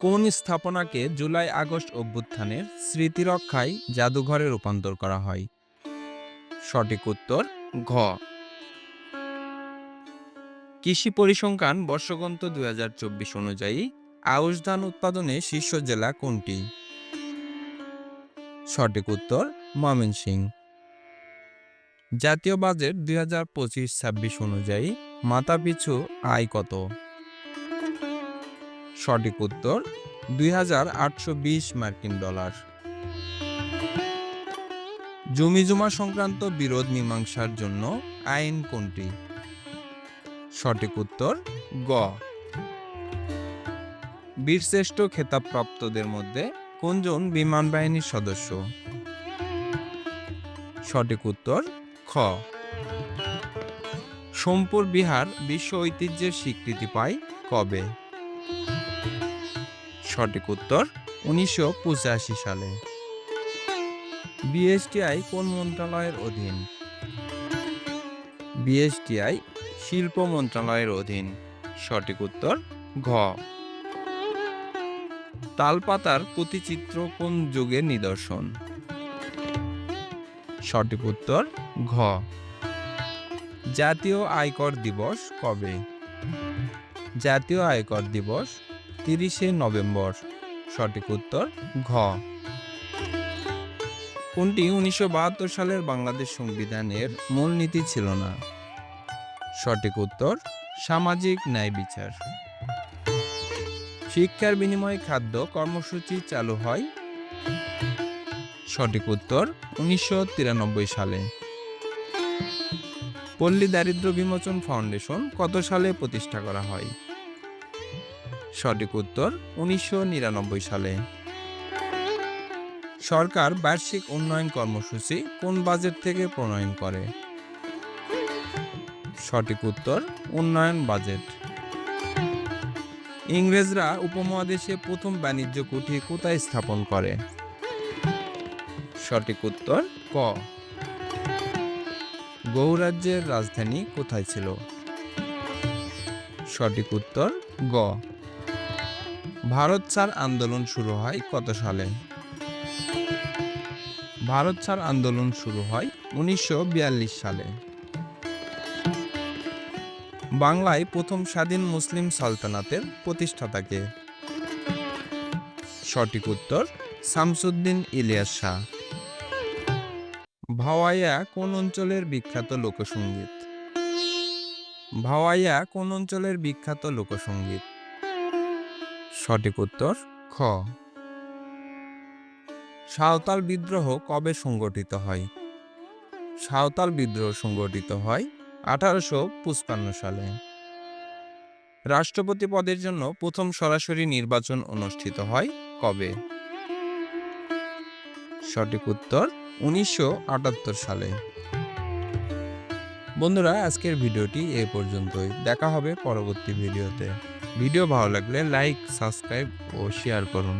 কোন স্থাপনাকে July August অভ্যুত্থানের স্মৃতিরক্ষায় জাদুঘরে রূপান্তর করা হয়? সঠিক উত্তর, ঘ। কৃষি পরিসংখ্যান বর্ষগন্ত দু হাজার চব্বিশ অনুযায়ী আউশ ধান উৎপাদনে শীর্ষ জেলা কোনটি? সঠিক উত্তর, ময়মনসিংহ। জাতীয় বাজেট দুই হাজার পঁচিশ ছাব্বিশ অনুযায়ী মাথাপিছু আয় কত? সঠিক উত্তর, দুই হাজার আটশো বিশ মার্কিন ডলার। জমি জমা সংক্রান্ত বিরোধ মীমাংসার জন্য আইন কোনটি? সঠিক উত্তর, গ। বীরশ্রেষ্ঠ খেতাবপ্রাপ্তদের মধ্যে কোনজন বিমান বাহিনীর সদস্য? সঠিক উত্তর, খ। সোমপুর বিহার বিশ্ব ঐতিহ্যের স্বীকৃতি পায় কবে? সঠিক উত্তর উনিশশো পঁচাশি সালে। বিএসটিআই কোন মন্ত্রণালয়ের অধীন? বিএসটিআই শিল্প মন্ত্রণালয়ের অধীন। সঠিক উত্তর ঘ। তালপাতার প্রতিচিত্র কোন যুগের নিদর্শন? সঠিক উত্তর ঘ। জাতীয় আয়কর দিবস কবে? জাতীয় আয়কর দিবস তিরিশে নভেম্বর। সঠিক উত্তর, ঘ। কোনটি উনিশশো বাহাত্তর সালের বাংলাদেশ সংবিধানের মূলনীতি ছিল না? সঠিক উত্তর, সামাজিক ন্যায় বিচার। শিক্ষার বিনিময়ে খাদ্য কর্মসূচি চালু হয়। সঠিক উত্তর, উনিশশো তিরানব্বই সালে। পল্লী দারিদ্র বিমোচন ফাউন্ডেশন কত সালে প্রতিষ্ঠা করা হয়? সঠিক উত্তর উনিশশো নিরানব্বই সালে। সরকার বার্ষিক উন্নয়ন কর্মসূচি কোন বাজেট থেকে প্রণয়ন করে? সঠিক উত্তর উন্নয়ন বাজেট। ইংরেজরা উপমহাদেশে প্রথম বাণিজ্য কুঠি কোথায় স্থাপন করে? সঠিক উত্তর ক। গৌরাজ্যের রাজধানী কোথায় ছিল? সঠিক উত্তর গ। ভারত ছাড় আন্দোলন শুরু হয় কত সালে? ভারত ছাড় আন্দোলন শুরু হয় উনিশশো বিয়াল্লিশ সালে। বাংলায় প্রথম স্বাধীন মুসলিম সালতানাতের প্রতিষ্ঠাতাকে। সঠিক উত্তর, শামসুদ্দিন ইলিয়াস শাহ। ভাওয়াইয়া কোন অঞ্চলের বিখ্যাত লোকসঙ্গীত ভাওয়াইয়া কোন অঞ্চলের বিখ্যাত লোকসঙ্গীত সঠিক উত্তর, খ। সাঁওতাল বিদ্রোহ কবে সংগঠিত হয়? সাঁওতাল বিদ্রোহ সংগঠিত হয় আঠারোশো পঁচপান্ন সালে। রাষ্ট্রপতি পদের জন্য প্রথম সরাসরি নির্বাচন অনুষ্ঠিত হয় কবে? সঠিক উত্তর উনিশশো আটাত্তর সালে। বন্ধুরা, আজকের ভিডিওটি এ পর্যন্তই। দেখা হবে পরবর্তী ভিডিওতে। ভিডিও ভালো লাগলে লাইক, সাবস্ক্রাইব ও শেয়ার করুন।